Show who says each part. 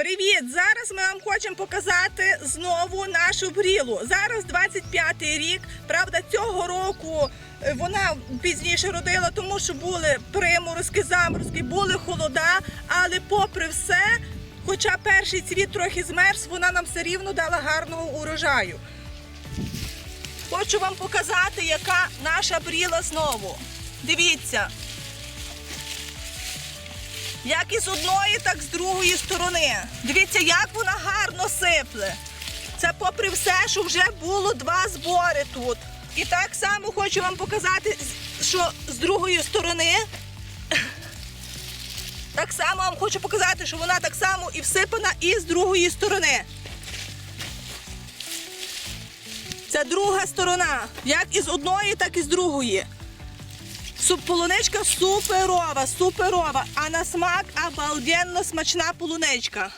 Speaker 1: Привіт! Зараз ми вам хочемо показати знову нашу брілу. Зараз 25-й рік. Правда, цього року е, вона пізніше родила, тому що були приморозки, заморозки, були холода. Але попри все, хоча перший цвіт трохи змерз, вона нам все рівно дала гарного урожаю. Хочу вам показати, яка наша бріла знову. Дивіться. Як із одної, так з другої сторони. Дивіться, як вона гарно сипле. Це попри все, що вже було два збори тут. І так само хочу вам показати, що з другої сторони. Так само вам хочу показати, що вона так само і всипана і з другої сторони. Це друга сторона. Як із одної, так і з другої. Суп полуничка суперова, суперова, а на смак обалденно смачна полуничка.